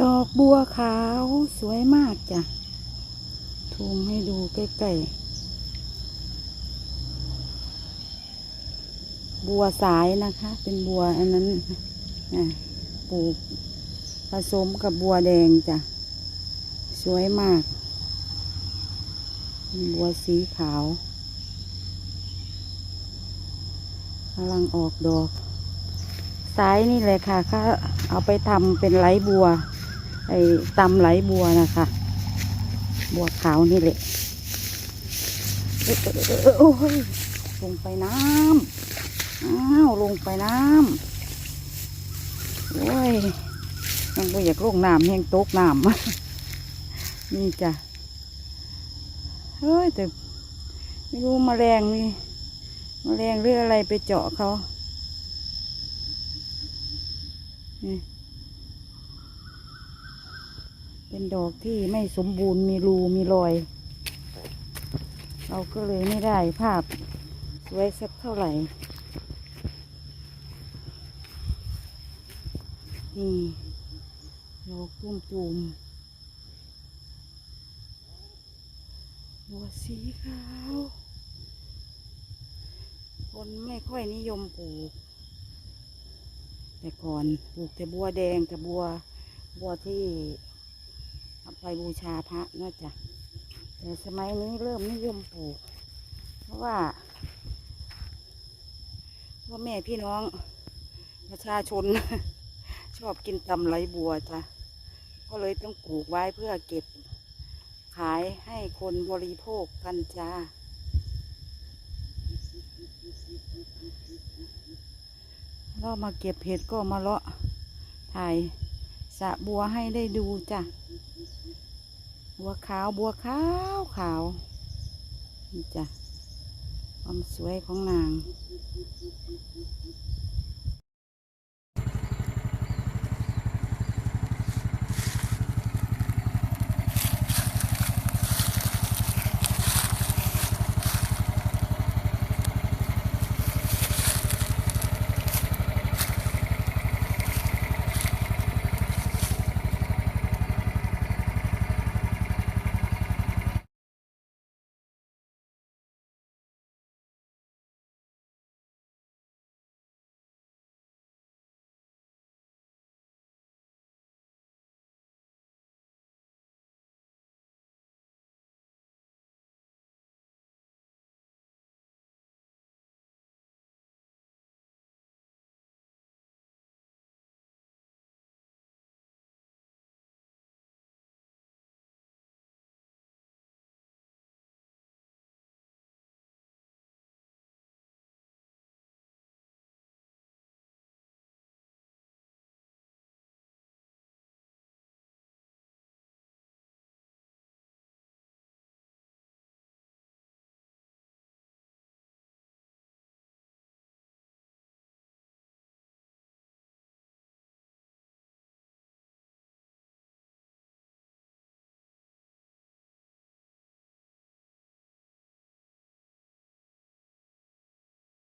ดอกบัวขาวสวยมากจ้ะทูมให้ดูใกล้ๆ บัวสายนะคะ เป็นบัวอันนั้นอะปลูกผสมกับบัวแดงจ้ะ สวยมาก บัวสีขาวกำลังออกดอก สายนี่เลยค่ะก็เอาไปทำเป็นไหลบัว ไอ้ตำไหลบัวนะคะ บัวขาวนี่แหละโอ้ยลงไปน้ำอ้าวลงไปน้ำโอ้ยยังไม่อยากลงน้ำยังตกน้ำนี่จ้ะเฮ้ยแต่ไม่รู้มแมลงนี่มแมลงหรืออะไรไปเจาะเขานี่ เป็นดอกที่ไม่สมบูรณ์มีรูมีรอย เราก็เลยไม่ได้ภาพสวยสักเท่าไหร่ นี่ดอกตุ่มตุ่มๆบัวสีขาว คนไม่ค่อยนิยมปลูก แต่ก่อนปลูกแต่บัวแดงกับบัวบัวที่ เอาไปบูชาพระนะจ๊ะแต่สมัยนี้เริ่มนิยมปลูก เพราะว่าพ่อแม่พี่น้องประชาชน ชอบกินตำไหลบัวจ้ะก็เลยต้องปลูกไว้เพื่อเก็บ ขายให้คนบริโภคกันจ้าเรามาเก็บเห็ดก็มาเลาะถ่ายสะบัวให้ได้ดูจ้ะ บัวขาวบัวขาวขาวนี่จ้ะความสวยของนาง